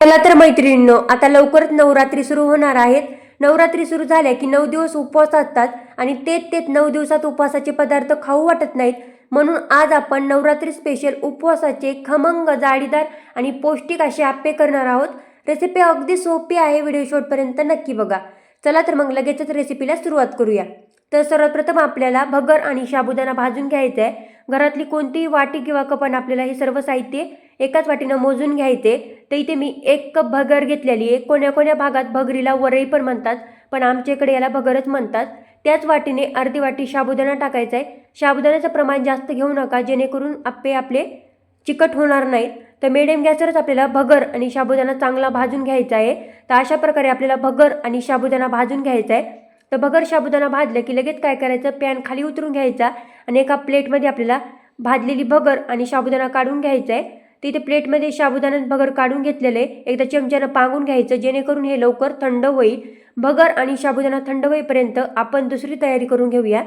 चला तर मैत्रिणींनो आता लवकरच नवरात्री सुरू होणार आहेत. नवरात्री सुरू झाल्या की नऊ दिवस उपवास असतात आणि तेच तेच नऊ दिवसात उपवासाचे पदार्थ खाऊ वाटत नाहीत. म्हणून आज आपण नवरात्री स्पेशल उपवासाचे खमंग जाळीदार आणि पौष्टिक असे आप्पे करणार आहोत. रेसिपी अगदी सोपी आहे व्हिडिओ शेवटपर्यंत नक्की बघा. चला तर मग लगेचच रेसिपीला सुरुवात करूया. तर सर्वप्रथम आपल्याला भगर आणि साबुदाणा भाजून घ्यायचा आहे. घरातली कोणतीही वाटी किंवा कपन आपल्याला हे सर्व साहित्य एकाच वाटीनं मोजून घ्यायचे तर इथे मी एक कप भगर घेतलेली आहे. कोण्या कोण्या भागात भगरीला वरई पण म्हणतात पण आमच्या इकडे याला भगरच म्हणतात. त्याच वाटीने अर्धी वाटी साबुदाणा टाकायचा आहे. साबुदाण्याचं प्रमाण जास्त घेऊ नका जेणेकरून आप्पे आपले चिकट होणार नाहीत. तर मिडियम गॅसवरच आपल्याला भगर आणि साबुदाणा चांगला भाजून घ्यायचा आहे. तर अशा प्रकारे आपल्याला भगर आणि साबुदाणा भाजून घ्यायचा आहे. तर भगर साबुदाणा भाजलं की लगेच काय करायचं? पॅन खाली उतरून घ्यायचा आणि एका प्लेटमध्ये आपल्याला भाजलेली भगर आणि साबुदाणा काढून घ्यायचा आहे तिथे प्लेटमध्ये साबुदाणा भगर काढून घेतलेले एकदा चमच्यानं पांगून घ्यायचं जेणेकरून हे लवकर थंड होईल. भगर आणि साबुदाणा थंड होईपर्यंत आपण दुसरी तयारी करून घेऊया.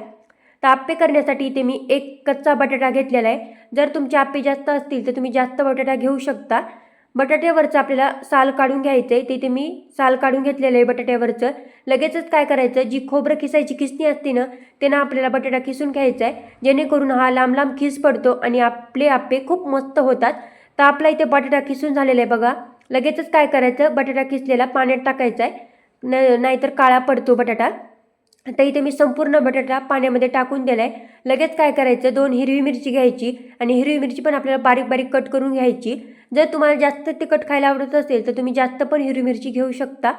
तर आप्पे करण्यासाठी इथे मी एक कच्चा बटाटा घेतलेला आहे. जर तुमचे आप्पे जास्त असतील तर तुम्ही जास्त बटाटा घेऊ शकता. बटाट्यावरचं आपल्याला साल काढून घ्यायचं आहे तिथे मी साल काढून घेतलेलं आहे बटाट्यावरचं. लगेचच काय करायचं? जी खोबरं खिसायची खिसणी असते ना त्यांना आपल्याला बटाटा खिसून घ्यायचा आहे. जेणेकरून हा लांब लांब खिस पडतो आणि आपले आप्पे खूप मस्त होतात. तर आपला इथे बटाटा खिसून झालेला आहे बघा. लगेचच काय करायचं? बटाटा खिसलेला पाण्यात टाकायचा आहे. न नाहीतर काळा पडतो बटाटा. आता इथे मी संपूर्ण बटाटा पाण्यामध्ये टाकून दिला आहे लगेच काय करायचं? दोन हिरवी मिरची घ्यायची आणि हिरवी मिरची पण आपल्याला बारीक बारीक कट करून घ्यायची. जर तुम्हाला जास्त तिखट खायला आवडत असेल तर तुम्ही जास्त पण हिरवी मिरची घेऊ शकता.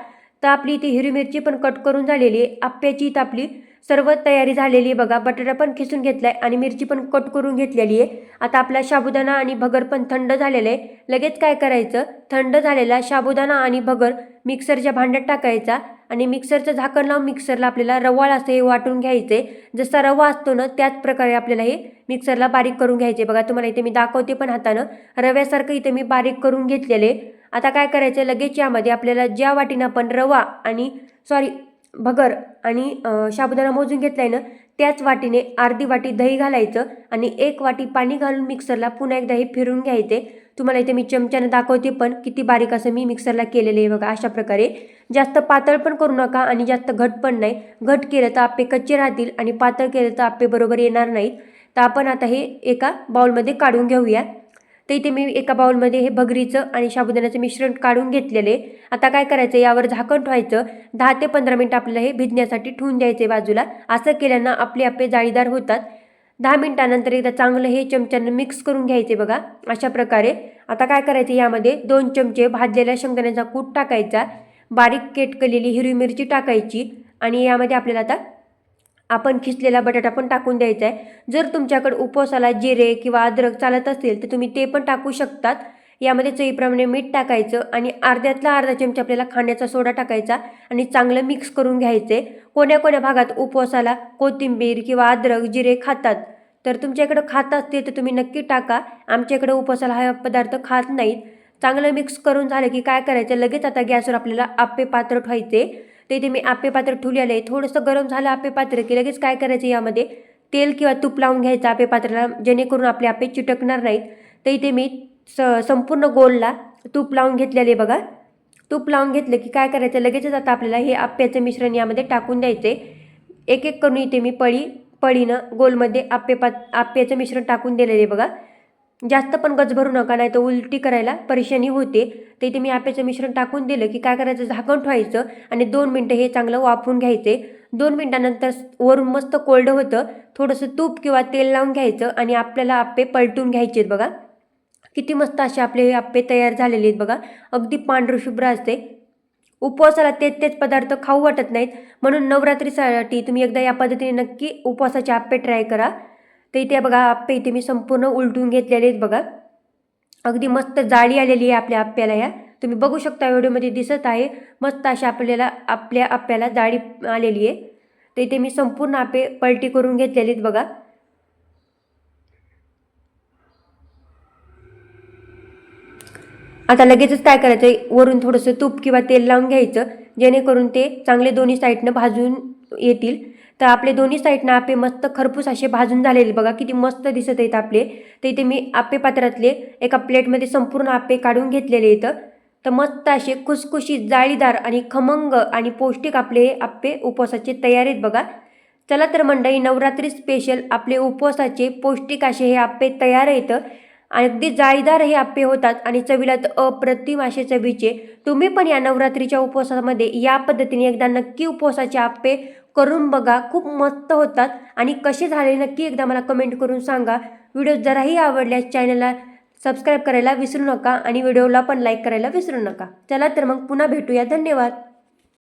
तर आपली इथे हिरवी मिरची पण कट करून झालेली आहे. आप्याची इथं आपली सर्व तयारी झालेली आहे बघा. बटाटा पण खिसून घेतला आहे आणि मिरची पण कट करून घेतलेली आहे. आता आपला साबुदाणा आणि भगर पण थंड झालेलं आहे. लगेच काय करायचं? थंड झालेला साबुदाणा आणि भगर मिक्सरच्या भांड्यात टाकायचा. आणि मिक्सरचं झाकण लावून मिक्सरला आपल्याला रवाळ असं हे वाटून घ्यायचे. जसा रवा असतो ना त्याच प्रकारे आपल्याला हे मिक्सरला बारीक करून घ्यायचे. बघा तुम्हाला इथे मी दाखवते पण हातानं. रव्यासारखं इथे मी बारीक करून घेतलेले. आता काय करायचं लगेच यामध्ये आपल्याला ज्या वाटीनं आपण रवा आणि सॉरी भगर आणि साबुदाणा मोजून घेतलाय ना त्याच वाटीने अर्धी वाटी दही घालायचं आणि एक वाटी पाणी घालून मिक्सरला पुन्हा एकदा हे फिरून घ्यायचे. तुम्हाला इथे मी चमच्यानं दाखवते पण किती बारीक असं मी मिक्सरला केलेलं आहे बघा अशा प्रकारे. जास्त पातळ पण करू नका आणि जास्त घट पण नाही. घट केलं तर आप्पे कच्चे राहतील आणि पातळ केलं तर आप्पे बरोबर येणार नाहीत. तर आपण आता हे एका बाउलमध्ये काढून घेऊया. तर इथे मी एका बाउलमध्ये हे भगरीचं आणि साबुदाण्याचं मिश्रण काढून घेतलेले. आता काय करायचं? यावर झाकण ठेवायचं. दहा ते पंधरा मिनटं आपल्याला हे भिजण्यासाठी ठेवून द्यायचे बाजूला. असं केल्यानं आपले आपले जाळीदार होतात. दहा मिनटानंतर एकदा चांगलं हे चमच्यानं मिक्स करून घ्यायचे बघा. अशा प्रकारे. आता काय करायचं? यामध्ये दोन चमचे भाजलेल्या शेंगदाण्याचा कूट टाकायचा. बारीक केट केलेली हिरवी मिरची टाकायची. आणि यामध्ये आपल्याला आता आपण खिसलेला बटाटा पण टाकून द्यायचा आहे. जर तुमच्याकडे उपवासाला जिरे किंवा अद्रक चालत असतील तर तुम्ही ते पण टाकू शकतात. यामध्ये चवीप्रमाणे मीठ टाकायचं आणि अर्ध्यातला अर्धा चमचा आपल्याला खाण्याचा सोडा टाकायचा आणि चांगलं मिक्स करून घ्यायचे. कोण्या कोण्या भागात उपवासाला कोथिंबीर किंवा अद्रक जिरे खातात? तर तुमच्याकडं खात असतील तर तुम्ही नक्की टाका. आमच्याकडं उपवासाला हा पदार्थ खात नाहीत. चांगलं मिक्स करून झालं की काय करायचं? लगेच आता गॅसवर आपल्याला आप्पे पात्र ठेवायचे. तर इथे मी आप्पे पात्र ठेवलेलं आहे थोडंसं गरम झालं आप्पे पात्र की लगेच काय करायचं यामध्ये? तेल किंवा तूप लावून घ्यायचं आपे पात्राला जेणेकरून आपले आप्पे चिटकणार नाहीत. तर इथे मी स संपूर्ण गोलला तूप लावून घेतलेले बघा. तूप लावून घेतलं की काय करायचं? लगेचच आता आपल्याला हे आप्याचं मिश्रण यामध्ये टाकून द्यायचे. एक एक करून इथे मी पळी पळीनं गोलमध्ये आप्पे पात आप्याचं मिश्रण टाकून दिलेले बघा. जास्त पण गच भरू नका नाही तर उलटी करायला परेशानी होते. तर इथे मी आप्याचं मिश्रण टाकून दिलं की काय करायचं? झाकण ठेवायचं आणि दोन मिनटं हे चांगलं वापरून घ्यायचे. दोन मिनटानंतर वरून मस्त कोल्ड होतं. थोडंसं तूप किंवा तेल लावून घ्यायचं आणि आपल्याला आप्पे पलटून घ्यायचे आहेत बघा. किती मस्त असे आपले हे आप्पे तयार झालेले आहेत बघा. अगदी पांढरशुभ्र असते. उपवासाला तेच तेच पदार्थ खाऊ वाटत नाहीत. म्हणून नवरात्रीसाठी तुम्ही एकदा या पद्धतीने नक्की उपवासाचे आप्पे ट्राय करा. तर इथे बघा आप्पे इथे मी संपूर्ण उलटून घेतलेले आहेत बघा. अगदी मस्त जाळी आलेली आहे आपल्या आप्याला ह्या तुम्ही बघू शकता व्हिडिओमध्ये दिसत आहे मस्त अशा आपल्याला आपल्या आप्याला जाळी आलेली आहे. तर इथे मी संपूर्ण आपे पलटी करून घेतलेले आहेत बघा. आता लगेचच काय करायचं वरून थोडंसं तूप किंवा तेल लावून घ्यायचं जेणेकरून ते चांगले दोन्ही साईडनं भाजून येतील. तर आपले दोन्ही साईडनं आपे मस्त खरपूस असे भाजून झालेले. बघा किती मस्त दिसत आहेत आपले. तर इथे मी आपे पात्रातले एका प्लेटमध्ये संपूर्ण आपे काढून घेतलेले इथं तर मस्त असे खुसखुशीत जाळीदार आणि खमंग आणि पौष्टिक आपले हे आप्पे उपवासाचे तयार आहेत बघा. चला तर मंडळी नवरात्री स्पेशल आपले उपवासाचे पौष्टिक असे हे आप्पे तयार आहेत. अगदी जाळीदार हे आप्पे होतात आणि चवीला तर अप्रतिम असे चवीचे. तुम्ही पण या नवरात्रीच्या उपवासामध्ये या पद्धतीने एकदा नक्की उपवासाचे आप्पे करून बघा. खूप मस्त होतात आणि कसे झाले नक्की एकदा मला कमेंट करून सांगा. व्हिडिओ जराही आवडल्यास चॅनलला सबस्क्राईब करायला विसरू नका आणि व्हिडिओला पण लाईक करायला विसरू नका. चला तर मग पुन्हा भेटूया. धन्यवाद.